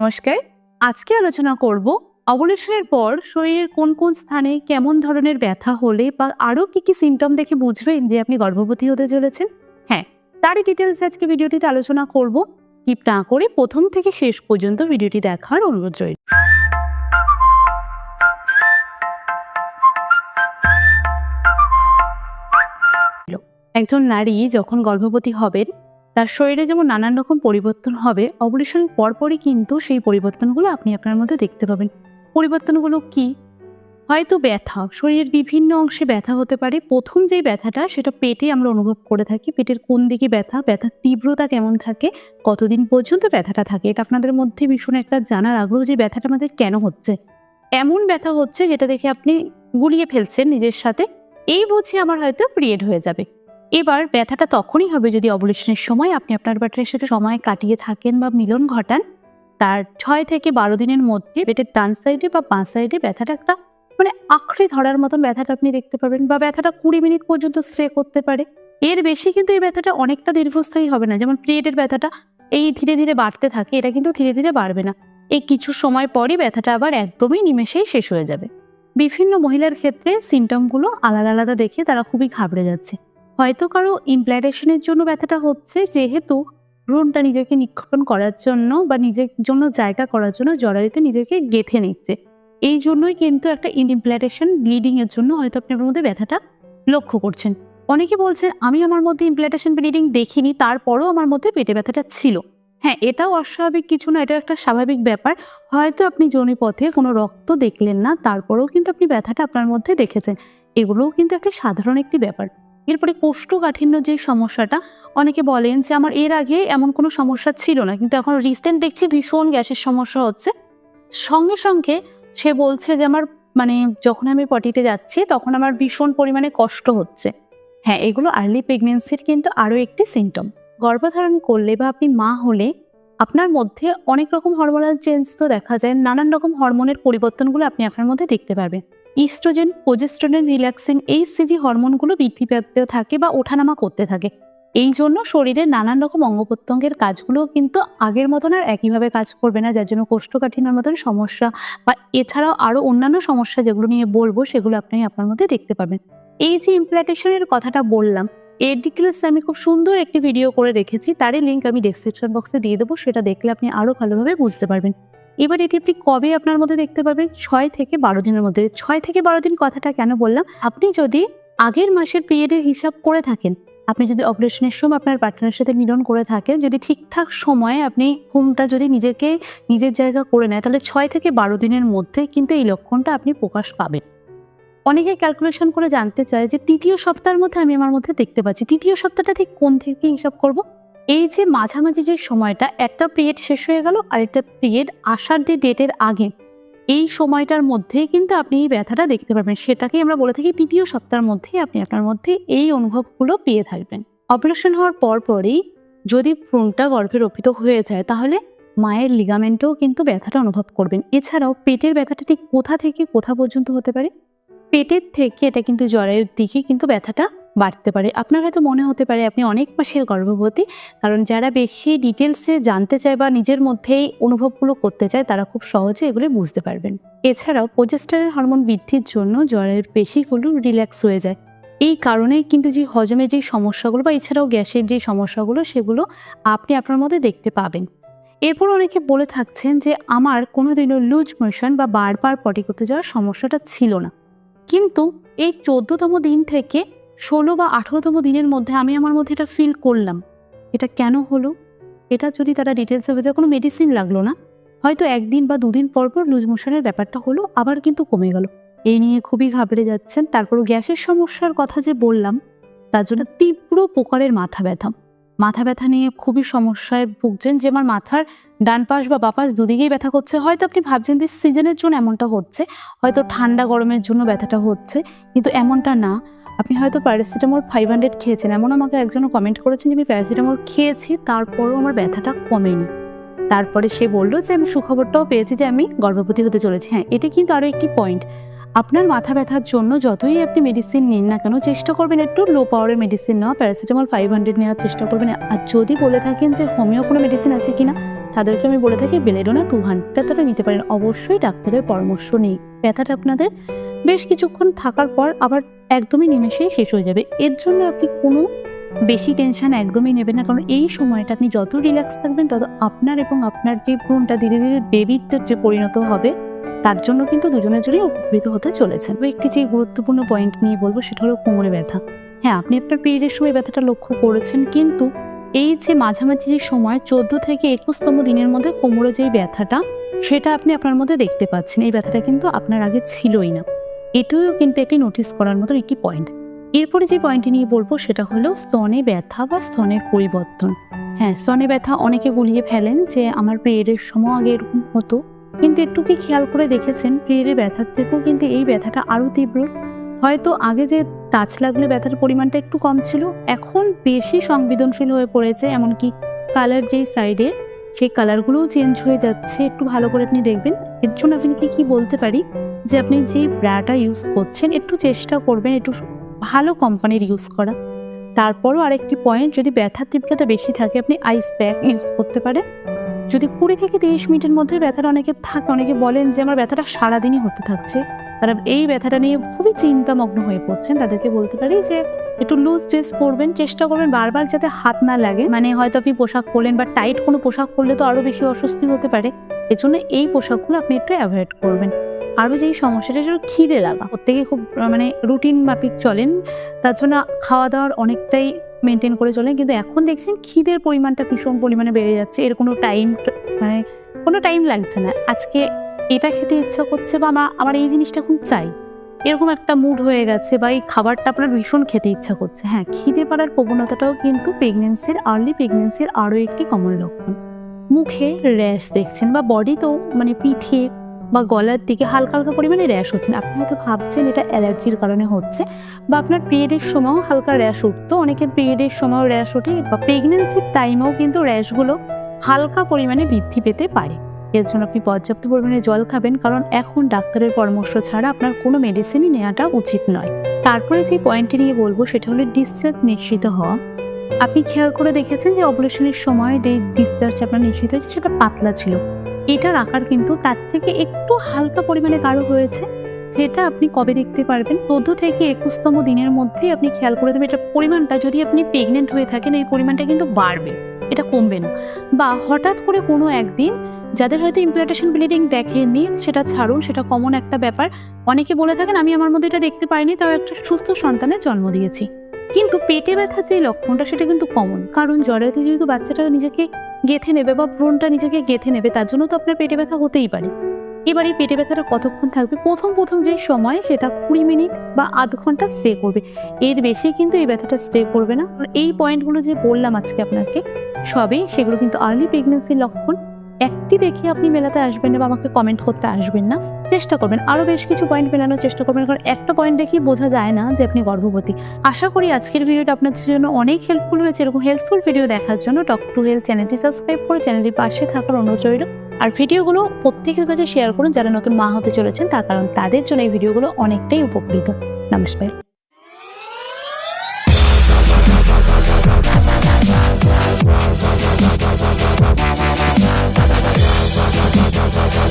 নমস্কার। আজকে আলোচনা করব অবলেশনের পর শরীরের কোন কোন স্থানে কেমন ধরনের ব্যথা হলে বা আরও কি কি সিমটম দেখে বুঝবেন যে আপনি গর্ভবতী হতে চলেছেন? হ্যাঁ তারই ডিটেলস আজকে ভিডিওটিতে আলোচনা করব। কিপ না করে প্রথম থেকে শেষ পর্যন্ত ভিডিওটি দেখার অনুরোধ রইল। একজন নারী যখন গর্ভবতী হবেন তার শরীরে যেমন নানান রকম পরিবর্তন হবে, অবলেশনের পরপরই কিন্তু সেই পরিবর্তনগুলো আপনি আপনার মধ্যে দেখতে পাবেন। পরিবর্তনগুলো কি? হয়তো ব্যথা, শরীরের বিভিন্ন অংশে ব্যথা হতে পারে। প্রথম যেই ব্যথাটা, সেটা পেটে আমরা অনুভব করে থাকি। পেটের কোন দিকে ব্যথা, ব্যথার তীব্রতা কেমন থাকে, কতদিন পর্যন্ত ব্যথাটা থাকে, এটা আপনাদের মধ্যে ভীষণ একটা জানার আগ্রহ যে ব্যথাটা আমাদের কেন হচ্ছে। এমন ব্যথা হচ্ছে যেটা দেখে আপনি গুলিয়ে ফেলছেন নিজের সাথে। এই বুঝে আমার হয়তো পিরিয়ড হয়ে যাবে। এবার ব্যথাটা তখনই হবে যদি অবলেশনের সময় আপনি আপনার পার্টনারের সাথে সময় কাটিয়ে থাকেন বা মিলন ঘটান। তার ছয় থেকে বারো দিনের মধ্যে পেটের ডান সাইডে বা বাঁ সাইডে ব্যথাটা একটা মানে আঁকড়ে ধরার মতন ব্যথাটা আপনি দেখতে পাবেন বা ব্যথাটা কুড়ি মিনিট পর্যন্ত স্ট্রে করতে পারে। এর বেশি কিন্তু এই ব্যথাটা অনেকটা দীর্ঘস্থায়ী হবে না। যেমন পিরিয়ডের ব্যথাটা এই ধীরে ধীরে বাড়তে থাকে, এটা কিন্তু ধীরে ধীরে বাড়বে না। এই কিছু সময় পরই ব্যথাটা আবার একদমই নিমেষেই শেষ হয়ে যাবে। বিভিন্ন মহিলার ক্ষেত্রে সিমটমগুলো আলাদা আলাদা দেখে তারা খুবই ঘাবড়ে যাচ্ছে। হয়তো কারও ইমপ্ল্যান্টেশনের জন্য ব্যথাটা হচ্ছে, যেহেতু ভ্রূণটা নিজেকে নিক্ষেপণ করার জন্য বা নিজের জন্য জায়গা করার জন্য জরায়ুতে নিজেকে গেঁথে নিচ্ছে। এই জন্যই কিন্তু একটা ইমপ্ল্যান্টেশন ব্লিডিং এর জন্য হয়তো আপনি আপনার মধ্যে ব্যথাটা লক্ষ্য করছেন। অনেকে বলছেন, আমি আমার মধ্যে ইমপ্ল্যান্টেশন ব্লিডিং দেখিনি, তারপরেও আমার মধ্যে পেটে ব্যথাটা ছিল। হ্যাঁ এটাও অস্বাভাবিক কিছু না এটা একটা স্বাভাবিক ব্যাপার। হয়তো আপনি জনিপথে কোনো রক্ত দেখলেন না, তারপরেও কিন্তু আপনি ব্যথাটা আপনার মধ্যে দেখেছেন। এগুলোও কিন্তু একটা সাধারণ একটি ব্যাপার। এরপরে কোষ্ঠকাঠিন্য যে সমস্যাটা, অনেকে বলেন যে আমার এর আগে এমন কোনো সমস্যা ছিল না, কিন্তু এখন রিসেন্ট দেখছি ভীষণ গ্যাসের সমস্যা হচ্ছে। সঙ্গে সঙ্গে সে বলছে যে আমার মানে যখন আমি পটিতে যাচ্ছি, তখন আমার ভীষণ পরিমাণে কষ্ট হচ্ছে। হ্যাঁ এগুলো আর্লি প্রেগনেন্সির কিন্তু আরও একটি সিমটম গর্ভধারণ করলে বা আপনি মা হলে আপনার মধ্যে অনেক রকম হরমোনাল চেঞ্জ তো দেখা যায়, নানান রকম হরমোনের পরিবর্তনগুলো আপনি আপনার মধ্যে দেখতে পারবেন। ইস্ট্রোজেন প্রোজেস্ট্রনের রিল্যাক্সিং এই সিজি হরমোনগুলো বৃদ্ধি পেতে থাকে বা ওঠানামা করতে থাকে। এই জন্য শরীরের নানান রকম অঙ্গ প্রত্যঙ্গের কাজগুলো কিন্তু আগের মতন আর একইভাবে কাজ করবে না, যার জন্য কোষ্ঠকাঠিন্যর মতন সমস্যা বা এছাড়াও আরও অন্যান্য সমস্যা যেগুলো নিয়ে বলব, সেগুলো আপনি আপনার মধ্যে দেখতে পাবেন। এই যে ইমপ্ল্যান্টেশনের কথাটা বললাম, এর ডিটেলস আমি খুব সুন্দর একটি ভিডিও করে রেখেছি, তারই লিঙ্ক আমি ডেসক্রিপশন বক্সে দিয়ে দেবো, সেটা দেখলে আপনি আরও ভালোভাবে বুঝতে পারবেন। এবার এটি আপনি কবে আপনার মধ্যে দেখতে পাবেন? ছয় থেকে বারো দিনের মধ্যে। ছয় থেকে বারো দিন কথাটা কেন বললাম? আপনি যদি আগের মাসের পিরিয়ডের হিসাব করে থাকেন, আপনি যদি অপারেশনের সময় আপনার পার্টনারের সাথে মিলন করে থাকেন, যদি ঠিকঠাক সময়ে আপনি হোমটা যদি নিজেকে নিজের জায়গা করে নেয়, তাহলে ছয় থেকে বারো দিনের মধ্যে কিন্তু এই লক্ষণটা আপনি প্রকাশ পাবেন। অনেকে ক্যালকুলেশন করে জানতে চায় যে, তৃতীয় সপ্তাহের মধ্যে আমি আমার মধ্যে দেখতে পাচ্ছি। তৃতীয় সপ্তাহটা ঠিক কোন থেকে হিসাব করব? এই যে মাঝামাঝি যে সময়টা, একটা পিরিয়ড শেষ হয়ে গেল, আরেকটা পিরিয়ড আসার যে ডেটের আগে, এই সময়টার মধ্যেই কিন্তু আপনি এই ব্যথাটা দেখতে পারবেন। সেটাকেই আমরা বলে থাকি তৃতীয় সপ্তাহের মধ্যেই আপনি আপনার মধ্যে এই অনুভবগুলো পেয়ে থাকবেন। অপারেশন হওয়ার পর পরই যদি ভ্রূণটা গর্ভে রোপিত হয়ে যায়, তাহলে মায়ের লিগামেন্টেও কিন্তু ব্যথাটা অনুভব করবেন। এছাড়াও পেটের ব্যথাটা ঠিক কোথা থেকে কোথা পর্যন্ত হতে পারে? পেটের থেকে এটা কিন্তু জরায়ুর দিকে কিন্তু ব্যথাটা বাড়তে পারে। আপনার হয়তো মনে হতে পারে আপনি অনেক মাসের গর্ভবতী, কারণ যারা বেশি ডিটেলসে জানতে চায় বা নিজের মধ্যেই অনুভবগুলো করতে চায়, তারা খুব সহজে এগুলো বুঝতে পারবেন। এছাড়াও প্রোজেস্টারের হরমোন বৃদ্ধির জন্য জরায়ুর পেশিগুলো রিল্যাক্স হয়ে যায়। এই কারণেই কিন্তু যে হজমের যে সমস্যাগুলো বা এছাড়াও গ্যাসের যে সমস্যাগুলো, সেগুলো আপনি আপনার মধ্যে দেখতে পাবেন। এরপর অনেকে বলে থাকছেন যে, আমার কোনোদিনও লুজ মোশন বা বারবার পটি করতে যাওয়ার সমস্যাটা ছিল না। কিন্তু এই চোদ্দতম দিন থেকে ষোলো বা আঠেরোতম দিনের মধ্যে আমি আমার মধ্যে এটা ফিল করলাম। এটা কেন হলো? এটা যদি তারা ডিটেলসে যায় কোনো মেডিসিন লাগল না? হয়তো একদিন বা দুদিন পর পর লুজ মোশনের ব্যাপারটা হলো, আবার কিন্তু কমে গেল। এই নিয়ে খুবই ঘাবড়ে যাচ্ছেন। তারপরও গ্যাসের সমস্যার কথা যে বললাম, তার জন্য তীব্র প্রকারের মাথা ব্যথা। মাথা ব্যথা নিয়ে খুবই সমস্যায় ভুগছেন যে আমার মাথার ডান পাশ বা বাপাশ দুদিকেই ব্যথা করছে। হয়তো আপনি ভাবছেন যে সিজনের জন্য এমনটা হচ্ছে, হয়তো ঠান্ডা গরমের জন্য ব্যথাটা হচ্ছে, কিন্তু এমনটা না। আপনি হয়তো প্যারাসিটামল ফাইভ হান্ড্রেড খেয়েছেন। এমন আমাকে একজনও কমেন্ট করেছেন যে, আমি প্যারাসিটামল খেয়েছি, তারপরও আমার ব্যথাটা কমেনি। তারপরে সে বলল যে, আমি সুখবরটাও পেয়েছি যে, আমি গর্ভবতী হতে চলেছি। হ্যাঁ এটা কিন্তু আরও একটি পয়েন্ট আপনার মাথা ব্যথার জন্য যতই আপনি মেডিসিন নিন না কেন, চেষ্টা করবেন একটু লো পাওয়ারের মেডিসিন নেওয়া প্যারাসিটামল ফাইভ হান্ড্রেড নেওয়ার চেষ্টা করবেন। আর যদি বলে থাকেন যে, হোমিও কোনো মেডিসিন আছে কি না তাদেরকে আমি বলে থাকি, বেলেডোনা টু হান্ড্রেডটা তারা নিতে পারেন। অবশ্যই ডাক্তারের পরামর্শ নেই ব্যথাটা আপনাদের বেশ কিছুক্ষণ থাকার পর আবার একদমই নিমেষেই শেষ হয়ে যাবে। এর জন্য আপনি কোনো বেশি টেনশান একদমই নেবেন না। কারণ এই সময়টা আপনি যত রিল্যাক্স থাকবেন, তত আপনার এবং আপনার যে ভ্রূণটা, ধীরে ধীরে বেবিতে যে পরিণত হবে, তার জন্য কিন্তু দুজনের জন্যই উপকৃত হতে চলেছে তবে একটি যে গুরুত্বপূর্ণ পয়েন্ট নিয়ে বলব, সেটা হলো কোমরে ব্যথা। হ্যাঁ আপনি আপনার পিরিয়ডের সময় ব্যথাটা লক্ষ্য করেছেন, কিন্তু এই যে মাঝামাঝি যে সময়, চোদ্দ থেকে একুশতম দিনের মধ্যে কোমরে যে ব্যথাটা, সেটা আপনি আপনার মধ্যে দেখতে পাচ্ছেন। এই ব্যথাটা কিন্তু আপনার আগে ছিলই না। এটাও কিন্তু একটি নোটিস করার মতো একটি পয়েন্ট এরপরে যে পয়েন্টটি নিয়ে বলব সেটা হলো স্তনে ব্যথা বা স্তনের পরিবর্তন। হ্যাঁ স্তনে ব্যথা অনেকে গুলিয়ে ফেলেন যে আমার পিরিয়ডের সময় আগে এরকম হতো কিন্তু একটু কি খেয়াল করে দেখেছেন? পিরিয়ডের ব্যথার থেকেও কিন্তু এই ব্যথাটা আরও তীব্র। হয়তো আগে যে টাচ লাগলে ব্যথার পরিমাণটা একটু কম ছিল, এখন বেশি সংবেদনশীল হয়ে পড়েছে, এমনকি কালার যেই সাইডে সেই কালারগুলোও চেঞ্জ হয়ে যাচ্ছে। একটু ভালো করে আপনি দেখবেন। এর জন্য আপনাকে কি বলতে পারি? যে আপনি যে ব্রাটা ইউজ করছেন, একটু চেষ্টা করবেন একটু ভালো কোম্পানির ইউজ করা। তারপরও আরেকটি পয়েন্ট যদি ব্যথার তীব্রতা বেশি থাকে, আপনি আইস প্যাক ইউজ করতে পারেন। যদি কুড়ি থেকে তিরিশ মিনিটের মধ্যে ব্যথাটা অনেকে থাকে, অনেকে বলেন যে, আমার ব্যথাটা সারাদিনই হতে থাকছে। তারা এই ব্যথাটা নিয়ে খুবই চিন্তামগ্ন হয়ে পড়ছেন। তাদেরকে বলতে পারি যে, একটু লুজ ড্রেস পরবেন, চেষ্টা করবেন বারবার যাতে হাত না লাগে। মানে হয়তো আপনি পোশাক পরলেন বা টাইট কোনো পোশাক পরলে তো আরও বেশি অস্বস্তি হতে পারে। এজন্য এই পোশাকগুলো আপনি একটু অ্যাভয়েড করবেন। আরও যেই সমস্যাটা হলো খিদে লাগা। প্রত্যেকে খুব মানে রুটিন মাফিক চলেন, তার জন্য খাওয়া দাওয়ার অনেকটাই মেনটেন করে চলেন, কিন্তু এখন দেখছেন খিদের পরিমাণটা ভীষণ পরিমাণে বেড়ে যাচ্ছে। এর কোনো টাইম মানে কোনো টাইম লাগছে না। আজকে এটা খেতে ইচ্ছা করছে বা আমার আমার এই জিনিসটা এখন চাই। এরকম একটা মুড হয়ে গেছে বা এই খাবারটা আপনার ভীষণ খেতে ইচ্ছা করছে। হ্যাঁ খিদে পাড়ার প্রবণতাটাও কিন্তু প্রেগনেন্সির আর্লি প্রেগনেন্সির আরও একটি কমন লক্ষণ। মুখে র্যাশ দেখছেন বা বডিতেও মানে পিঠে বা গলার দিকে হালকা হালকা পরিমাণে র্যাশ হচ্ছেন আপনি হয়তো ভাবছেন এটা অ্যালার্জির কারণে হচ্ছে বা আপনার পিরিয়ডের সময়ও হালকা র্যাশ উঠতো। অনেকের পিরিয়ডের সময়ও র্যাশ ওঠে বা প্রেগনেন্সির টাইমেও কিন্তু র্যাশগুলো হালকা পরিমাণে বৃদ্ধি পেতে পারে। এর জন্য আপনি পর্যাপ্ত পরিমাণে জল খাবেন কারণ এখন ডাক্তারের পরামর্শ ছাড়া আপনার কোনো মেডিসিনই নেওয়াটা উচিত নয়। তারপরে যে পয়েন্টটি নিয়ে বলব সেটা হলো ডিসচার্জ নিশ্চিত হওয়া। আপনি খেয়াল করে দেখেছেন যে অপারেশনের সময় যে ডিসচার্জ আপনার নিশ্চিত হয়েছে সেটা পাতলা ছিল। এটার আকার কিন্তু তার থেকে একটু হালকা পরিমাণে গাঢ় হয়েছে। সেটা আপনি কবে দেখতে পারবেন? চোদ্দ থেকে একুশতম দিনের মধ্যেই আপনি খেয়াল করে দেবেন, এটার পরিমাণটা যদি আপনি প্রেগনেন্ট হয়ে থাকেন, এই পরিমাণটা কিন্তু বাড়বে, এটা কমবে না। বা হঠাৎ করে কোনো একদিন যাদের হয়তো ইমপ্লান্টেশন ব্লিডিং দেখেননি, সেটা ছাড়ুন, সেটা কমন একটা ব্যাপার। অনেকে বলে থাকেন, আমি আমার মধ্যে এটা দেখতে পারিনি, তাও একটা সুস্থ সন্তানের জন্ম দিয়েছি। কিন্তু পেটে ব্যথার যে লক্ষণটা, সেটা কিন্তু কমন কারণ জরায়ুতে যেহেতু বাচ্চাটা নিজেকে গেথে নেবে বা ব্রণটা নিজেকে গেথে নেবে, তার জন্য তো আপনার পেটে ব্যথা হতেই পারে। এবার এই পেটে ব্যথাটা কতক্ষণ থাকবে? প্রথম প্রথম যে সময় সেটা কুড়ি মিনিট বা আধ ঘণ্টা স্টে করবে। এর বেশি কিন্তু এই ব্যথাটা স্টে করবে না। এই পয়েন্টগুলো যে বললাম আজকে আপনাকে, সবই সেগুলো কিন্তু আর্লি প্রেগনেন্সির লক্ষণ একটি দেখে আপনি মেলাতে আসবেন না বা আমাকে কমেন্ট করতে আসবেন না। চেষ্টা করবেন। আরও বেশ কিছু পয়েন্ট মেলানোর চেষ্টা করবেন। কারণ একটা পয়েন্ট দেখেই বোঝা যায় না যে আপনি গর্ভবতী। আশা করি আজকের ভিডিওটা আপনাদের জন্য অনেক হেল্পফুল হয়েছে। এরকম হেল্পফুল ভিডিও দেখার জন্য টক টু হেলথ চ্যানেলটি সাবস্ক্রাইব করে চ্যানেলটির পাশে থাকার অনুরোধ রইল। আর ভিডিওগুলো প্রত্যেকের কাছে শেয়ার করুন যারা নতুন মা হতে চলেছেন, তার কারণ তাদের জন্য এই ভিডিওগুলো অনেকটাই উপকৃত। নমস্কার। ba ba ba